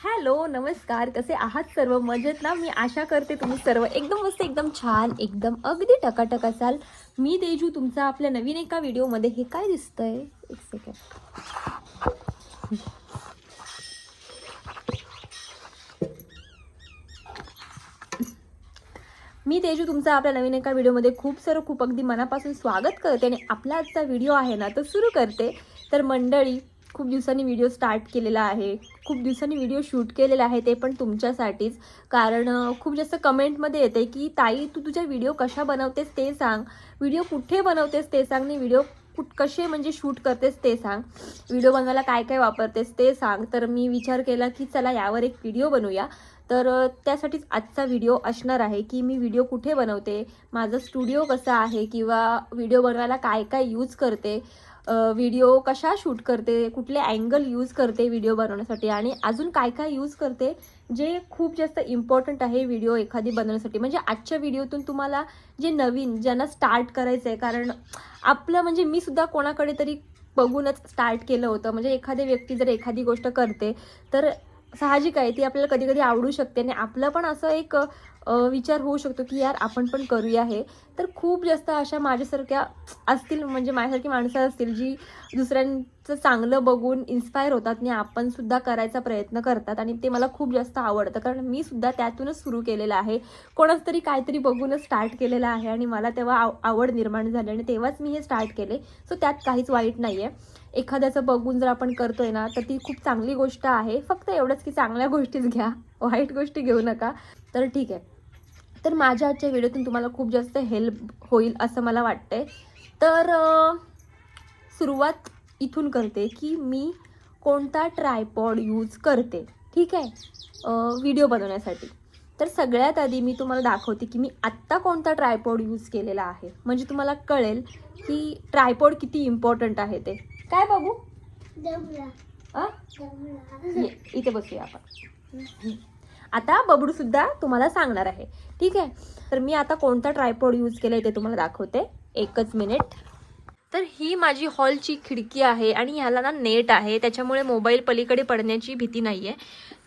Hello नमस्कार. कसे आहात सर्व? मजेत ना? मी आशा करते तुम्ही सर्व एकदम मस्त एकदम छान एकदम अगदी टकाटक असाल. मी देजू तुमचा आपल्या नवीन एका व्हिडिओमध्ये. हे काय दिसतंय? एक सेकंड मी तेजू तुमचा आपल्या नवीन एका व्हिडिओमध्ये खूप सर्व खूप अगदी मनापासून स्वागत करते. आणि आपला आजचा व्हिडिओ आहे ना तो सुरू करते. तर मंडळी खूप दिवसांनी व्हिडिओ स्टार्ट केलेला आहे. खूप दिवसांनी व्हिडिओ शूट केलेला आहे ते पण तुमच्यासाठीच. कारण खूप जास्त कमेंटमध्ये येते की ताई तू तुझ्या व्हिडिओ कशा बनवतेस ते सांग. व्हिडिओ कुठे बनवतेस ते सांग आणि व्हिडिओ कुठ कसे म्हणजे शूट करतेस ते सांग. व्हिडिओ बनवायला काय काय वापरतेस ते सांग. तर मी विचार केला की चला यावर एक व्हिडिओ बनवूया. तर त्यासाठीच आजचा व्हिडिओ असणार आहे की मी व्हिडिओ कुठे बनवते? माझं स्टुडिओ कसा आहे? किंवा व्हिडिओ बनवायला काय काय यूज करते? व्हिडिओ कशा शूट करते कुठले अँगल यूज करते व्हिडिओ बनवण्यासाठी आणि अजून काय काय यूज करते जे खूप जास्त इम्पॉर्टंट आहे व्हिडिओ एखादी बनवण्यासाठी. म्हणजे आजच्या व्हिडिओतून तुम्हाला जे नवीन ज्यांना स्टार्ट करायचं आहे कारण आपलं म्हणजे मी सुद्धा कोणाकडे तरी बघूनच स्टार्ट केलं होतं. म्हणजे एखादी व्यक्ती जर एखादी गोष्ट करते तर साहजिक आहे. ती आपल्याला कधी कधी आवडू शकते आणि आपलं पण असं एक विचार होऊ शकतो की यार आपण पण करूया हे. तर खूप जास्त अशा माझ्यासारख्या असतील म्हणजे माझ्यासारखी माणसं असतील जी दुसऱ्यांचं चांगलं बघून इन्स्पायर होतात आणि आपण सुद्धा करायचा प्रयत्न करतात आणि ते मला खूप जास्त आवडतं. कारण मी सुद्धा त्यातूनच सुरू केलेलं आहे. कोणाच तरी काहीतरी बघूनच स्टार्ट केलेलं आहे आणि मला तेव्हा आव आवड निर्माण झाली आणि तेव्हाच मी हे स्टार्ट केले. सो त्यात काहीच वाईट नाही आहे एखाद्याचं बघून जर आपण करतोय ना तर ती खूप चांगली गोष्ट आहे. फक्त एवढंच की चांगल्या गोष्टीच घ्या. वाईट गोष्टी घेऊ नका. तर ठीक आहे. तर माझ्या आजच्या व्हिडिओतून तुम्हाला खूप जास्त हेल्प होईल असं मला वाटतंय. तर सुरुवात इथून करते की मी कोणता ट्रायपॉड यूज करते. ठीक आहे? व्हिडिओ बनवण्यासाठी. तर सगळ्यात आधी मी तुम्हाला दाखवते की मी आत्ता कोणता ट्रायपॉड यूज केलेला आहे. म्हणजे तुम्हाला कळेल की ट्रायपॉड किती इम्पॉर्टंट आहे ते. काय बघू? अ? ये, इथे बसूया आपण. आता बबडू सुद्धा तुम्हाला सांगणार आहे. ठीक आहे? तर मी आता कोणता ट्रायपॉड यूज केलाय ते तुम्हाला दाखवते. एकच मिनिट तर ही माझी हॉलची खिडकी आहे आणि ह्याला ना नेट आहे. त्याच्यामुळे मोबाईल पलीकडे पडण्याची भीती नाही आहे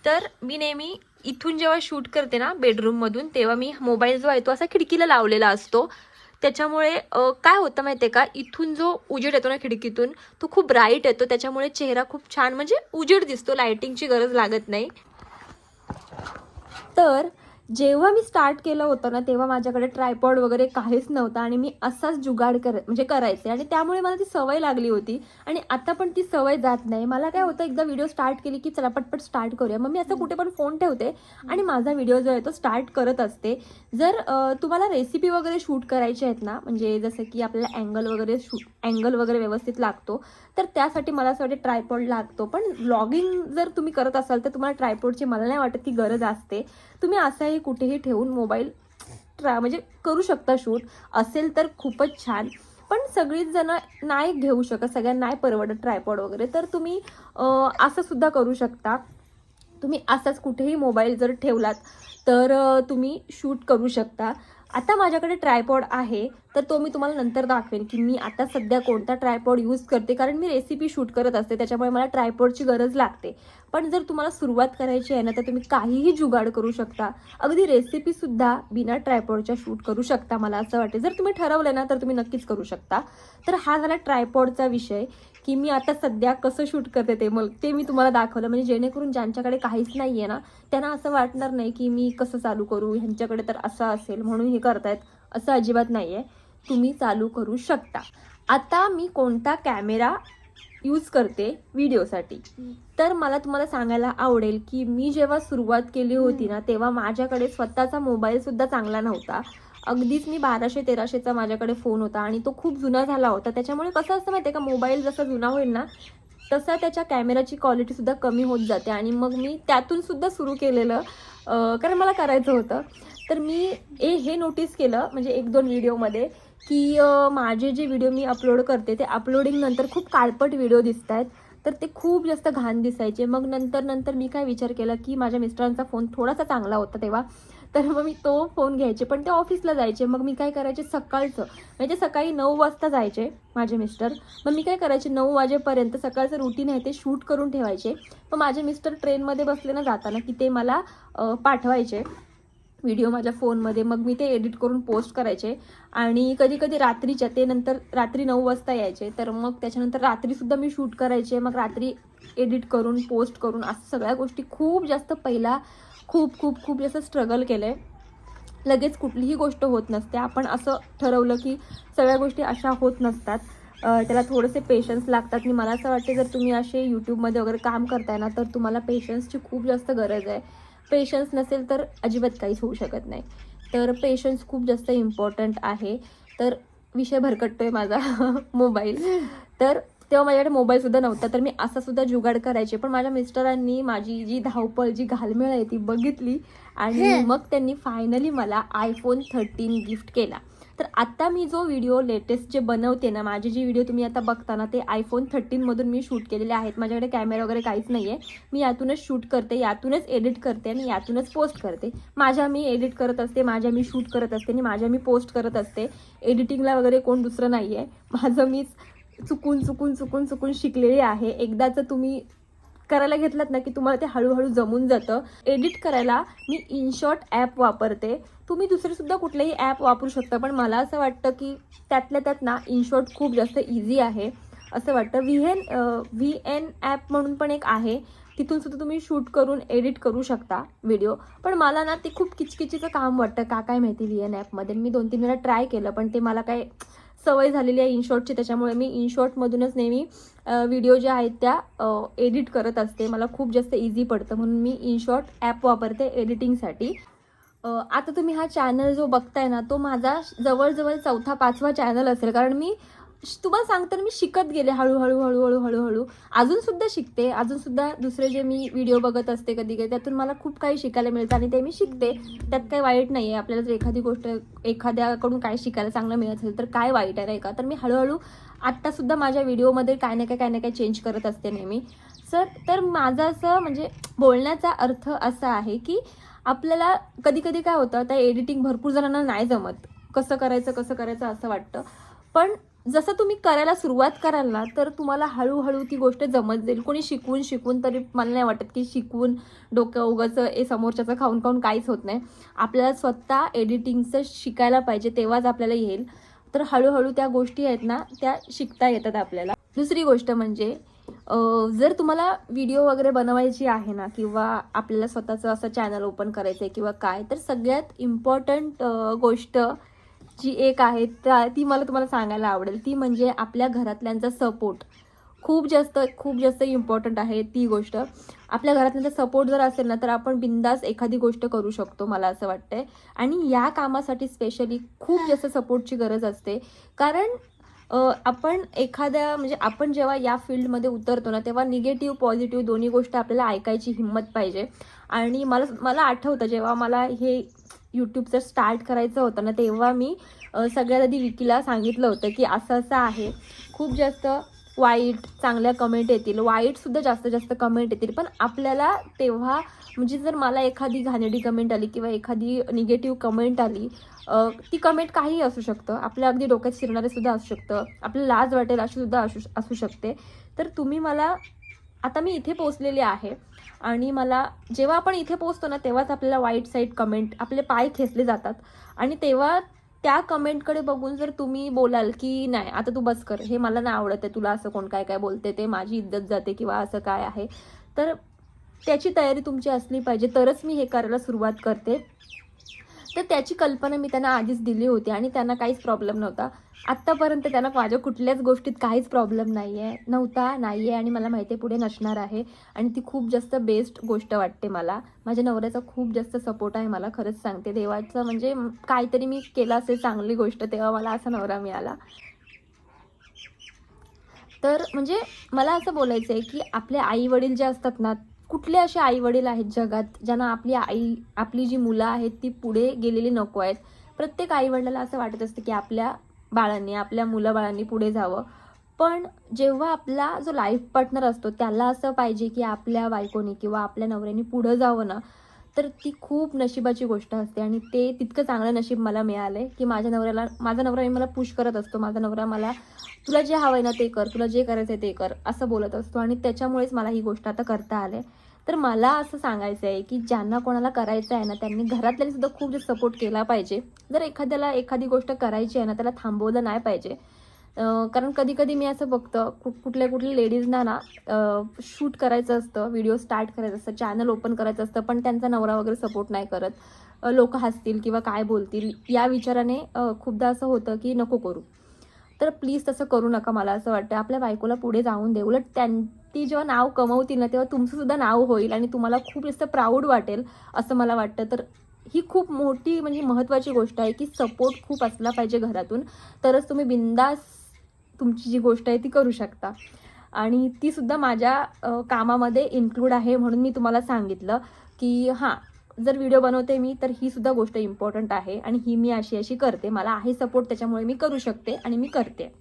तर मी नेहमी इथून जेव्हा शूट करते ना बेडरूममधून तेव्हा मी मोबाईल जो आहे तो असा खिडकीला लावलेला असतो. त्याच्यामुळे काय होतं माहिती आहे का? इथून जो उजेड येतो ना खिडकीतून तो खूप ब्राईट येतो. त्याच्यामुळे चेहरा खूप छान म्हणजे उजेड दिसतो. लायटिंगची गरज लागत नाही. तर जेव्हा मी स्टार्ट केलं होतं ना तेव्हा माझ्याकडे ट्रायपॉड वगैरे काहीच नव्हतं आणि मी असाच जुगाड कर म्हणजे करायचे. आणि त्यामुळे मला ती सवय लागली होती. आणि आता पण ती सवय जात नाही. मला काय होतं एकदा व्हिडिओ स्टार्ट केली की चला पटपट स्टार्ट करूया. मग मी असं कुठे पण फोन ठेवते आणि माझा व्हिडिओ जो आहे तो स्टार्ट करत असते. जर तुम्हाला रेसिपी वगैरे शूट करायची आहेत ना म्हणजे जसं की आपल्याला अँगल वगैरे शूट अँगल वगैरे व्यवस्थित लागतो तर त्यासाठी मला असं वाटतं ट्रायपॉड लागतो. पण व्लॉगिंग जर तुम्ही करत असाल तर तुम्हाला ट्रायपॉडची मला नाही वाटत की गरज असते. तुम्ही असाही कुठेही ठेवून मोबाईल ट्रा म्हणजे करू शकता शूट. असेल तर खूपच छान. पण सगळीच जण नाही घेऊ शकत सगळ्यांना नाही परवडत ट्रायपॉड वगैरे. तर तुम्ही असं सुद्धा करू शकता. तुम्ही असाच कुठेही मोबाईल जर ठेवलात तर तुम्ही शूट करू शकता. आता माझ्याकडे ट्रायपॉड आहे तर तो मी तुम्हाला नंतर दाखवेन की मी आता सध्या कोणता ट्रायपॉड यूज करते. कारण मी रेसिपी शूट करत असते त्याच्यामुळे मला ट्रायपॉडची गरज लागते. पण जर तुम्हाला सुरुवात करायची आहे ना तर तुम्ही काहीही जुगाड करू शकता. अगदी रेसिपीसुद्धा बिना ट्रायपॉडच्या शूट करू शकता मला असं वाटते. जर तुम्ही ठरवलं ना तर तुम्ही नक्कीच करू शकता. तर हा झाला ट्रायपॉडचा विषय. की मी आता सध्या कसं शूट करते ते मग ते मी तुम्हाला दाखवलं. म्हणजे जेणेकरून ज्यांच्याकडे काहीच नाही आहे ना त्यांना असं वाटणार नाही की मी कसं चालू करू ह्यांच्याकडे तर असं असेल म्हणून हे करतायत असं अजिबात नाही आहे तुम्ही चालू करू शकता. आता मी कोणता कॅमेरा यूज करते व्हिडिओसाठी? तर मला तुम्हाला सांगायला आवडेल की मी जेव्हा सुरुवात केली होती ना तेव्हा माझ्याकडे स्वतःचा मोबाईल सुद्धा चांगला नव्हता. अगदीच मी बाराशे तेराशेचा माझ्याकडे फोन होता आणि तो खूप जुना झाला होता. त्याच्यामुळे कसं असतं माहिती आहे का मोबाईल जसा जुना होईल ना तसा त्याच्या कॅमेराची क्वालिटीसुद्धा कमी होत जाते. आणि मग मी त्यातून सुद्धा सुरू केलेलं कारण मला करायचं होतं. तर मी ए हे नोटीस केलं म्हणजे एक दोन व्हिडिओमध्ये की माझे जे व्हिडिओ मी अपलोड करते ते अपलोडिंगनंतर खूप काळपट व्हिडिओ दिसत आहेत तर ते खूप जास्त घाण दिसायचे. मग नंतर नंतर मी काय विचार केला की माझ्या मिस्टरांचा फोन थोडासा चांगला होता तेव्हा. तर मग मी तो फोन घ्यायचे. पण ते ऑफिसला जायचे. मग मी काय करायचे? सकाळचं. म्हणजे सकाळी नऊ वाजता जायचे माझे मिस्टर मग मी काय करायचे? नऊ वाजेपर्यंत सकाळचं रुटीन आहे ते शूट करून ठेवायचे. मग माझे मिस्टर ट्रेनमध्ये बसले ना जाताना की ते मला पाठवायचे व्हिडिओ माझ्या फोनमध्ये मग मी ते एडिट करून पोस्ट करायचे. आणि कधी कधी रात्रीच्या ते नंतर रात्री नऊ वाजता यायचे. तर मग त्याच्यानंतर रात्रीसुद्धा मी शूट करायचे. मग रात्री एडिट करून पोस्ट करून असं सगळ्या गोष्टी. खूप जास्त पहिला खूप खूप खूप जास्त स्ट्रगल केलं आहे लगेच कुठलीही गोष्ट होत नसते. आपण असं ठरवलं की सगळ्या गोष्टी अशा होत नसतात. त्याला थोडेसे पेशन्स लागतात. आणि मला असं वाटते जर तुम्ही असे यूट्यूबमध्ये वगैरे काम करताय ना तर तुम्हाला पेशन्सची खूप जास्त गरज आहे. पेशन्स नसेल तर अजिबात काहीच होऊ शकत नाही. तर पेशन्स खूप जास्त इम्पॉर्टंट आहे. तर विषय भरकटतोय माझा मोबाईल. तर तेव्हा माझ्याकडे मोबाईलसुद्धा नव्हता तर मी असा सुद्धा जुगाड करायचे. पण माझ्या मिस्टरांनी माझी जी धावपळ जी घालमेळ आहे ती बघितली आणि मग त्यांनी फायनली मला आयफोन थर्टीन गिफ्ट केला. तर आता मी जो व्हिडिओ लेटेस्ट जे बनवते ना माझे जे व्हिडिओ तुम्ही आता बघता ना ते आयफोन थर्टीनमधून मी शूट केलेले आहेत. माझ्याकडे कॅमेरा वगैरे काहीच नाही आहे मी यातूनच शूट करते यातूनच एडिट करते आणि यातूनच पोस्ट करते. माझ्या मी एडिट करत असते माझ्या मी शूट करत असते आणि माझ्या मी पोस्ट करत असते. एडिटिंगला वगैरे कोण दुसरं नाही आहे माझं मीच चुकून चुकून चुकून चुकून शिकलेली आहे. एकदाचं तुम्ही करायला घेतलात ना की तुम्हाला ते हळूहळू जमून जातं एडिट करायला मी इनशॉट ॲप वापरते. तुम्ही दुसरेसुद्धा कुठलेही ॲप वापरू शकता पण मला असं वाटतं की त्यातल्या त्यात ना इनशॉट खूप जास्त इझी आहे. असं वाटतं. V N V N app म्हणून पण एक आहे. तिथून सुद्धा तुम्ही शूट करून एडिट करू शकता व्हिडिओ पण मला ना ते खूप किचकिचीचं काम वाटतं. का काय माहिती व्ही एन ॲपमध्ये मी दोन तीन वेळा ट्राय केलं पण ते मला काय सवय झालेली आहे इनशॉटची त्याच्यामुळे मी इनशॉटमधूनच नेहमी व्हिडिओ ज्या आहेत त्या एडिट करत असते. मला खूप जास्त इझी पडतं. म्हणून मी इनशॉट ॲप वापरते एडिटिंगसाठी आता तुम्ही हा चॅनल जो बघताय ना तो माझा जवळजवळ चौथा पाचवा चॅनल असेल. कारण मी तुम्हाला सांगताना मी शिकत गेले हळूहळू हळूहळू हळूहळू. अजून सुद्धा शिकते. अजून सुद्धा दुसरे जे मी व्हिडिओ बघत असते कधी कधी त्यातून मला खूप काही शिकायला मिळतं आणि ते मी शिकते. त्यात काही वाईट नाही आहे आपल्याला जर एखादी गोष्ट एखाद्याकडून काय शिकायला चांगलं मिळत असेल तर काय वाईट आहे नाही का? तर मी हळूहळू आत्तासुद्धा माझ्या व्हिडिओमध्ये काय ना काय काय ना काय चेंज करत असते नेहमी. सर तर माझं असं म्हणजे बोलण्याचा अर्थ असा आहे की आपल्याला कधी कधी काय होतं त्या एडिटिंग भरपूर जणांना नाही जमत. कसं करायचं कसं करायचं असं वाटतं. पण जसं तुम्ही करायला सुरुवात कराल ना तर तुम्हाला हळूहळू ती गोष्ट जमत जाईल. कोणी शिकवून शिकवून तरी मला नाही वाटत की शिकवून डोकं उगाचं ए समोरच्याचं खाऊन खाऊन काहीच होत नाही. आपल्याला स्वतः एडिटिंगचं शिकायला पाहिजे तेव्हाच आपल्याला येईल. तर हळूहळू त्या गोष्टी आहेत ना त्या शिकता येतात आपल्याला. दुसरी गोष्ट म्हणजे जर तुम्हाला व्हिडिओ वगैरे बनवायची आहे ना किंवा आपल्याला स्वतःचं असं चॅनल ओपन करायचं आहे किंवा काय तर सगळ्यात इम्पॉर्टंट गोष्ट जी एक आहे त्या ती मला तुम्हाला सांगायला आवडेल. ती म्हणजे आपल्या घरातल्यांचा सपोर्ट खूप जास्त खूप जास्त इम्पॉर्टंट आहे ती गोष्ट. आपल्या घरातल्यांचा सपोर्ट जर असेल ना तर आपण बिंदास एखादी गोष्ट करू शकतो मला असं वाटतंय. आणि या कामासाठी स्पेशली खूप जास्त सपोर्टची गरज असते. कारण आपण एखाद्या म्हणजे आपण जेव्हा या फील्डमध्ये उतरतो ना तेव्हा निगेटिव्ह पॉझिटिव्ह दोन्ही गोष्ट आपल्याला ऐकायची हिंमत पाहिजे. आणि मला मला आठवतं जेव्हा मला हे यूट्यूबचं स्टार्ट करायचं होतं ना तेव्हा मी सगळ्यात आधी विकीला सांगितलं होतं की असं असं आहे. खूप जास्त वाईट चांगल्या कमेंट येतील. वाईटसुद्धा जास्त जास्त कमेंट येतील. पण आपल्याला तेव्हा म्हणजे जर मला एखादी घाणेडी कमेंट आली किंवा एखादी निगेटिव्ह कमेंट आली ती कमेंट काहीही असू शकतं. आपल्या अगदी डोक्यात शिरणारेसुद्धा असू शकतं. आपल्याला लाज वाटेल अशीसुद्धा असू असू शकते. तर तुम्ही मला आता मी इथे पोचलेले आहे आणि मला जेव्हा आपण इथे पोचतो ना तेव्हाच आपल्याला वाईट साईड कमेंट आपले पाय खेचले जातात. आणि तेव्हा त्या कमेंटकडे बघून जर तुम्ही बोलाल की नाही आता तू बस कर हे मला नाही आवडत आहे तुला असं कोण काय काय बोलते ते माझी इज्जत जाते किंवा असं काय आहे तर त्याची तयारी तुमची असली पाहिजे. तरच मी हे करायला सुरुवात करते. तर त्याची कल्पना मी त्यांना आधीच दिली होती आणि त्यांना काहीच प्रॉब्लेम नव्हता. आत्तापर्यंत त्यांना माझ्या कुठल्याच गोष्टीत काहीच प्रॉब्लेम नाही आहे नव्हता नाही आहे आणि मला माहिती आहे पुढे नसणार आहे. आणि ती खूप जास्त बेस्ट गोष्ट वाटते मला. माझ्या नवऱ्याचा खूप जास्त सपोर्ट आहे मला खरंच सांगते. देवाचं म्हणजे काहीतरी मी केलं असेल चांगली गोष्ट तेव्हा मला असा नवरा मिळाला. तर म्हणजे मला असं बोलायचं आहे की आपले आई वडील जे असतात ना कुठले असे आई वडील आहेत जगात ज्यांना आपली आई आपली जी मुलं आहेत ती पुढे गेलेली नको आहेत? प्रत्येक आई वडिलाला असं वाटत असतं की आपल्या बाळांनी आपल्या मुलं बाळांनी पुढे जावं. पण जेव्हा आपला जो लाईफ पार्टनर असतो त्याला असं पाहिजे की आपल्या बायकोनी किंवा आपल्या नवऱ्याने पुढं जावं ना तर ती खूप नशिबाची गोष्ट असते. आणि ते तितकं चांगलं नशीब मला मिळालं आहे की माझ्या नवऱ्याला माझा नवरा मला पुश करत असतो. माझा नवरा मला तुला जे हवं आहे ना ते कर तुला जे करायचं आहे ते कर असं बोलत असतो. आणि त्याच्यामुळेच मला ही गोष्ट आता करता आले तर मला असं सांगायचं आहे की ज्यांना कोणाला करायचं आहे ना त्यांनी घरातल्यानी सुद्धा खूप जास्त सपोर्ट केला पाहिजे. जर एखाद्याला एखादी गोष्ट करायची आहे ना त्याला थांबवलं नाही पाहिजे. कारण कधी कधी मी असं बघतं कु- कुठल्या कुठल्या लेडीजना ना शूट करायचं असतं व्हिडिओ स्टार्ट करायचं असतं चॅनल ओपन करायचं असतं पण त्यांचा नवरा वगैरे सपोर्ट नाही करत. लोक हसतील किंवा काय बोलतील या विचाराने खूपदा असं होतं की नको करू. तर प्लीज तसं करू नका मला असं वाटतं. आपल्या बायकोला पुढे जाऊन दे उलट त्यां ती जेव्हा नाव कमवतील ना तेव्हा तुमचं सुद्धा नाव होईल आणि तुम्हाला खूप जास्त प्राऊड वाटेल असं मला वाटतं. तर ही खूप मोठी म्हणजे महत्त्वाची गोष्ट आहे की सपोर्ट खूप असला पाहिजे घरातून. तरच तुम्ही बिंदास तुमची जी गोष्ट आहे ती करू शकता. आणि ती सुद्धा माझ्या कामामध्ये इन्क्लूड आहे म्हणून मी तुम्हाला सांगितलं की हां जर व्हिडिओ बनवते मी तर ही सुद्धा गोष्ट इम्पॉर्टंट आहे आणि ही मी अशी अशी करते. मला आहे सपोर्ट त्याच्यामुळे मी करू शकते आणि मी करते.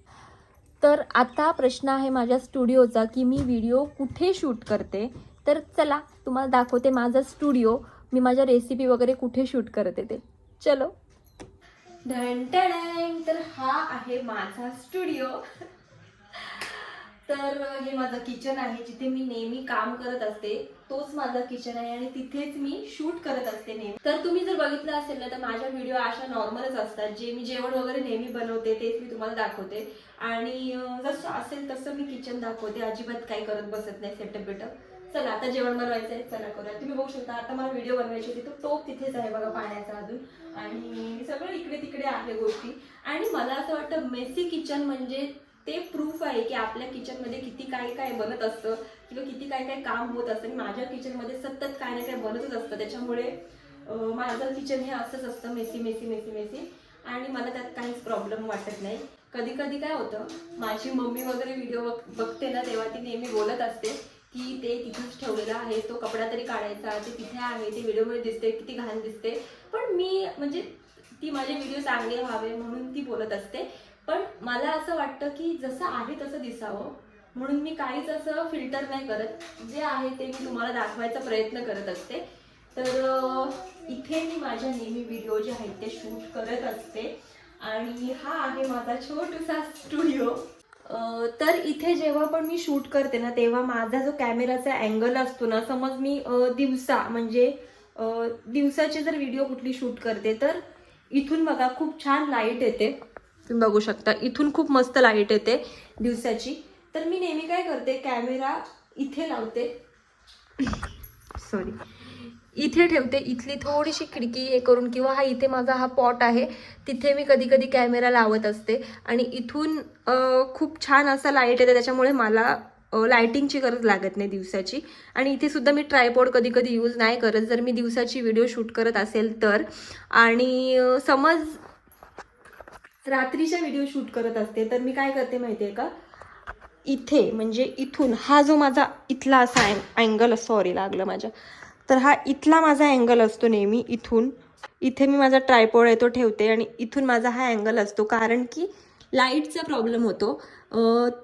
तर आता प्रश्न आहे माझ्या स्टुडिओचा की मी व्हिडिओ कुठे शूट करते? तर चला तुम्हाला दाखवते माझा स्टुडिओ. मी माझ्या रेसिपी वगैरे कुठे शूट करते ते. चलो. ढंटण तर हा आहे माझा स्टुडिओ. तर हे माझं किचन आहे जिथे मी नेहमी काम करत असते तोच माझा किचन आहे आणि तिथेच मी शूट करत असते नेहमी. तर तुम्ही जर बघितलं असेल ना तर माझ्या व्हिडिओ अशा नॉर्मलच असतात जे मी जेवण वगैरे नेहमी बनवते तेच मी तुम्हाला दाखवते. आणि जसं असेल तसं मी किचन दाखवते अजिबात काही करत बसत नाही सेटअप बिटअप चला आता जेवण बनवायचं आहे चला करूया. तुम्ही बघू शकता आता मला व्हिडिओ बनवायची होती तो टोप तिथेच आहे बघा पाण्याचा अजून. आणि सगळं इकडे तिकडे आहे गोष्टी. आणि मला असं वाटतं मेसी किचन म्हणजे ते प्रूफ आहे की आपल्या किचनमध्ये किती काय काय बनत असतं किंवा किती काय काय काम होत असतं आणि माझ्या किचनमध्ये सतत काय ना काय बनतच असतं. त्याच्यामुळे माझं किचन हे असंच असतं मेसी मेसी मेसी मेसी आणि मला त्यात काहीच प्रॉब्लेम वाटत नाही. कधी कधी काय होतं माझी मम्मी वगैरे व्हिडिओ बघते ना तेव्हा ती नेहमी बोलत असते की ते तिथेच ठेवलेलं आहे तो कपडा तरी काढायचा ते तिथे आहे ते व्हिडिओमध्ये दिसते किती घाण दिसते पण मी म्हणजे ती माझे व्हिडिओ चांगले व्हावे म्हणून ती बोलत असते. पण मला असं वाटतं की जसं आहे तसं दिसावं. म्हणून मी काहीच असं फिल्टर नाही करत. जे आहे ते मी तुम्हाला दाखवायचा प्रयत्न करत असते. तर इथे मी माझ्या नेहमी व्हिडिओ जे आहेत ते शूट करत असते. आणि हा आहे माझा छोटासा स्टुडिओ तर इथे जेव्हा पण मी शूट करते ना तेव्हा माझा जो कॅमेराचा अँगल असतो ना समज मी दिवसा म्हणजे दिवसाचे जर व्हिडिओ कुठली शूट करते तर इथून बघा खूप छान लाइट येते. तुम्ही बघू शकता. इथून खूप मस्त लाइट येते दिवसाची. तर मी नेहमी काय करते कॅमेरा इथे लावते. सॉरी इथे ठेवते इथली थोडीशी खिडकी हे करून किंवा हा इथे माझा हा पॉट आहे तिथे मी कधी कधी कॅमेरा लावत असते. आणि इथून खूप छान असा लाइट येते त्याच्यामुळे मला लाईटिंगची लायटिंगची गरज लागत नाही दिवसाची. आणि इथे सुद्धा मी ट्रायपॉड कधी कधी यूज नाही करत. जर मी दिवसाची व्हिडिओ शूट करत असेल तर. आणि समज रात्रीच्या व्हिडिओ शूट करत असते. तर मी काय करते माहिती आहे का? इथे म्हणजे इथून हा जो माझा इथला असा अँगल सॉरी लागलं माझ्या. तर हा इथला माझा अँगल असतो नेहमी इथून. इथे मी माझा ट्रायपॉड आहे तो ठेवते आणि इथून माझा हा अँगल असतो. कारण की लाईटचा प्रॉब्लेम होतो.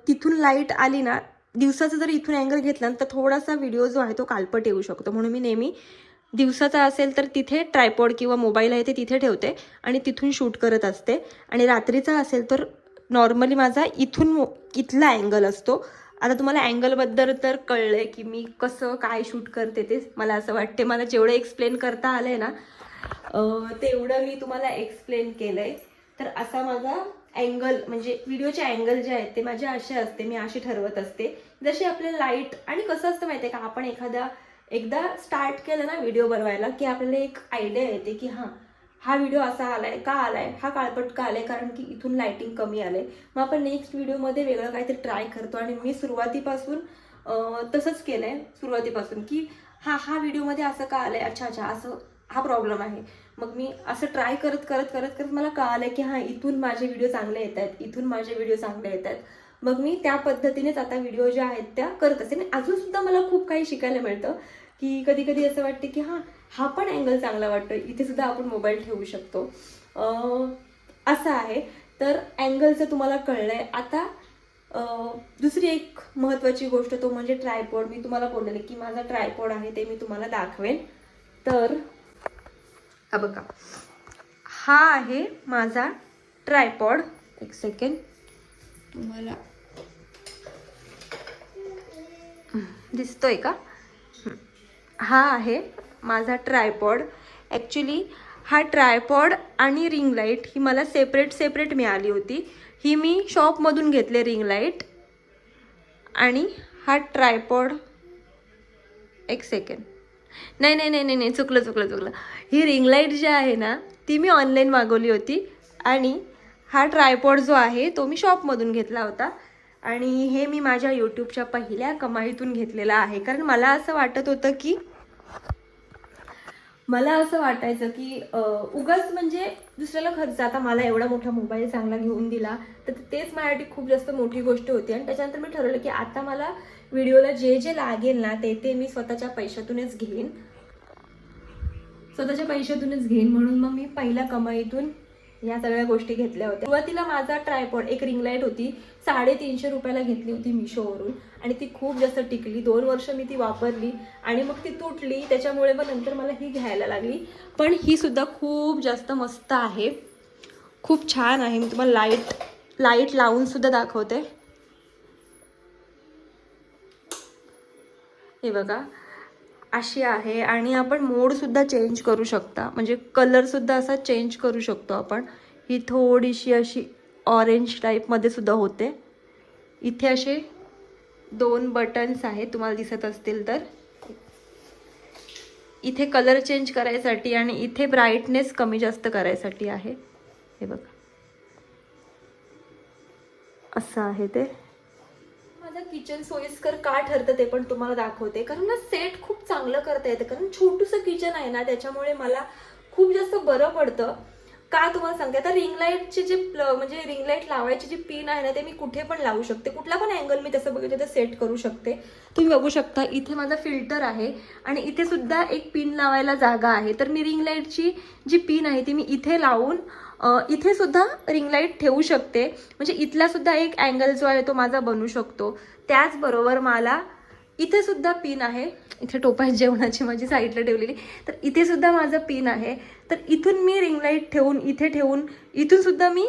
तिथून लाइट आली ना दिवसाचा जर इथून अँगल घेतला ना तर थोडासा व्हिडिओ जो आहे तो कालपट येऊ शकतो. म्हणून मी नेहमी दिवसाचा असेल तर तिथे ट्रायपॉड किंवा मोबाईल आहे ते तिथे ठेवते आणि तिथून शूट करत असते. आणि रात्रीचा असेल तर नॉर्मली माझा इथून मो- इथला अँगल असतो. आता तुम्हाला अँगलबद्दल तर कळलं आहे की मी कसं काय शूट करते ते मला असं वाटते. मला जेवढं एक्सप्लेन करता आलंय ना तेवढं मी तुम्हाला एक्सप्लेन केलं आहे तर असा माझा अँगल म्हणजे व्हिडिओचे अँगल जे आहेत ते माझे असे असते. मी अशी ठरवत असते. जशी आपल्याला लाइट आणि कसं असतं माहिती आहे का? आपण एखादा एकदा स्टार्ट केलं ना व्हिडिओ बनवायला की आपल्याला एक आयडिया येते की हां हा व्हिडिओ असा आलाय का आलाय हा काळपट का आलाय कारण की इथून लायटिंग कमी आलंय. मग आपण नेक्स्ट व्हिडिओमध्ये वेगळं काहीतरी ट्राय करतो आणि मी सुरुवातीपासून तसंच तसंच केलंय सुरुवातीपासून की हा हा व्हिडिओमध्ये असं का आलंय? अच्छा अच्छा असं हा प्रॉब्लेम आहे. मग मी असं ट्राय करत करत करत करत मला कळालं की हां इथून माझे व्हिडिओ चांगले येत आहेत इथून माझे व्हिडिओ चांगले येत आहेत मग मी त्या पद्धतीनेच आता व्हिडिओ ज्या आहेत त्या करत असते. आणि अजून सुद्धा मला खूप काही शिकायला मिळतं की कधी कधी असं वाटते की हां हा पण अँगल चांगला वाटतो इथे सुद्धा आपण मोबाईल ठेवू शकतो. असं आहे. तर अँगलचं तुम्हाला कळलं आहे आता दुसरी एक महत्त्वाची गोष्ट तो म्हणजे ट्रायपॉड मी तुम्हाला बोललेले की माझा ट्रायपॉड आहे ते मी तुम्हाला दाखवेन. तर हा बघा. हा आहे माझा ट्रायपॉड एक सेकंड तुम्हाला. दिसतोय का? हा आहे माझा ट्रायपॉड ॲक्च्युली हा ट्रायपॉड आणि रिंग लाइट ही मला सेपरेट सेपरेट मिळाली होती. ही मी शॉपमधून घेतले रिंग लाइट आणि हा ट्रायपॉड एक सेकंड नाही नाही नाही नाही नाही चुकलं चुकलं चुकलं. ही रिंग लाइट जी आहे ना ती मी ऑनलाईन मागवली होती. आणि हा ट्रायपॉड जो आहे तो मी शॉपमधून घेतला होता. आणि हे मी माझ्या यूट्यूबच्या पहिल्या कमाईतून घेतलेला आहे. कारण मला असं वाटत होतं की मला असं वाटायचं की उगाच म्हणजे दुसऱ्याला खर्च आता मला एवढा मोठा मोबाईल चांगला घेऊन दिला तर तेच माझ्यासाठी खूप जास्त मोठी गोष्ट होती. आणि त्याच्यानंतर मी ठरवलं की आता मला व्हिडिओला जे जे लागेल ना ते ते मी स्वतःच्या पैशातूनच घेईन. स्वतःच्या पैशातूनच घेईन. म्हणून मग मी पहिल्या कमाईतून ह्या सगळ्या गोष्टी घेतल्या होत्या. सुरुवातीला माझा ट्रायपॉड एक रिंग लाइट होती. साडेतीनशे रुपयाला घेतली होती मिशोवरून. आणि ती खूप जास्त टिकली. दोन वर्ष मी ती वापरली. आणि मग ती तुटली. त्याच्यामुळे मग नंतर मला ही घ्यायला लागली. पण ही सुद्धा खूप जास्त मस्त आहे. खूप छान आहे. मी तुम्हाला लाइट लाइट लावून सुद्धा दाखवते. हे बघा. अशी आहे आणि आपण मोडसुद्धा चेंज करू शकता. म्हणजे कलरसुद्धा असा चेंज करू शकतो आपण. ही थोडीशी अशी ऑरेंज टाईपमध्ये सुद्धा होते. इथे असे दोन बटन्स आहेत तुम्हाला दिसत असतील तर. इथे कलर चेंज करायसाठी आणि इथे ब्राईटनेस कमी जास्त करायसाठी आहे. हे बघा. असं आहे ते. माझं किचन सोयीस्कर का ठरतं ते पण तुम्हाला दाखवते. कारण ना सेट खूप चांगलं करता येतं. कारण छोटूसं किचन आहे ना त्याच्यामुळे मला खूप जास्त बरं पडतं. का तुम्हाला सांगते? आता रिंग लाईटचे जे प्ल- म्हणजे रिंग लाइट लावायची जी पिन आहे ना ते मी कुठे पण लावू शकते. कुठला पण अँगल मी तसं बघितलं तर सेट करू शकते. तुम्ही बघू शकता इथे माझा फिल्टर आहे आणि इथे सुद्धा एक पिन लावायला जागा आहे. तर मी रिंग लाईटची जी पिन आहे ती मी इथे लावून इथे सुद्धा रिंग लाइट ठेवू शकते. म्हणजे इथला सुद्धा एक अँगल जो आहे तो माझा बनू शकतो. त्याचबरोबर मला इथे सुद्धा पिन आहे. इथे टोप आहे जेवणाची माझी साईडला ठेवलेली. तर इथे सुद्धा माझं पिन आहे. तर इथून मी रिंग लाइट ठेवून इथे ठेवून इथून सुद्धा मी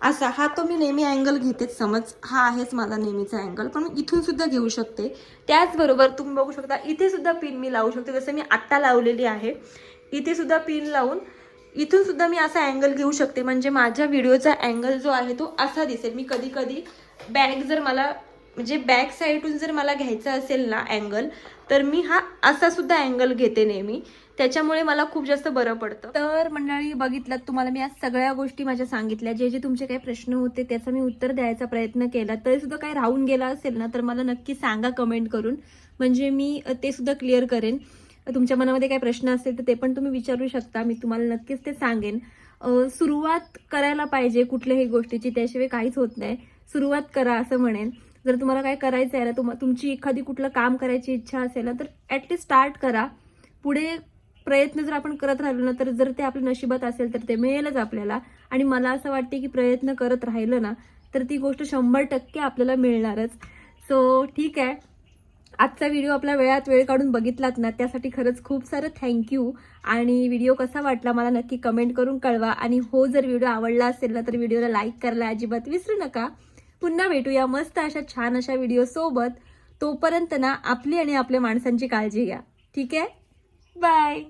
असा हा तो मी नेहमी अँगल घेतेच समज हा आहेच माझा नेहमीचा अँगल पण मी इथून सुद्धा घेऊ शकते. त्याचबरोबर तुम्ही बघू शकता इथे सुद्धा पिन मी लावू शकते. जसं मी आत्ता लावलेली आहे इथे सुद्धा पिन लावून इथून सुद्धा मी असा अँगल घेऊ शकते. म्हणजे माझ्या व्हिडिओचा अँगल जो आहे तो असा दिसेल. मी कधी कधी बॅग जर मला म्हणजे बॅक साईडून जर मला घ्यायचा असेल ना अँगल तर मी हा असा सुद्धा अँगल घेते नेहमी. त्याच्यामुळे मला खूप जास्त बरं पडतं. तर मंडळी बघितलं तुम्हाला मी आज सगळ्या गोष्टी माझ्या सांगितल्या. जे जे तुमचे काही प्रश्न होते त्याचा मी उत्तर द्यायचा प्रयत्न केला. तरी सुद्धा काही राहून गेला असेल ना तर मला नक्की सांगा कमेंट करून. म्हणजे मी ते सुद्धा क्लिअर करेन. तुमच्या मनामध्ये काही प्रश्न असेल तर ते पण तुम्ही विचारू शकता. मी तुम्हाला नक्कीच ते सांगेन. सुरुवात करायला पाहिजे कुठल्याही गोष्टीची. त्याशिवाय काहीच होत नाही. सुरुवात करा असं म्हणेन. जर तुम्हाला काय करायचं आहे ना तुम तुमची एखादी कुठलं काम करायची इच्छा असेल ना तर ॲटलिस्ट स्टार्ट करा. पुढे प्रयत्न जर आपण करत राहिलो ना तर जर ते आपल्या नशिबात असेल तर ते मिळेलच आपल्याला. आणि मला असं वाटते की प्रयत्न करत राहिलं ना तर ती गोष्ट शंभर टक्के आपल्याला मिळणारच. सो ठीक आहे. आजचा व्हिडिओ आपला वेळात वेळ काढून बघितलात ना त्यासाठी खरंच खूप सारं थँक्यू आणि व्हिडिओ कसा वाटला मला नक्की कमेंट करून कळवा. आणि हो जर व्हिडिओ आवडला असेल ना तर व्हिडिओला लाईक करायला अजिबात विसरू नका. पुन्हा भेटूया मस्त अशा छान अशा व्हिडिओ सोबत. तोपर्यंत ना आपली आणि आपल्या माणसांची काळजी घ्या. ठीक आहे? बाय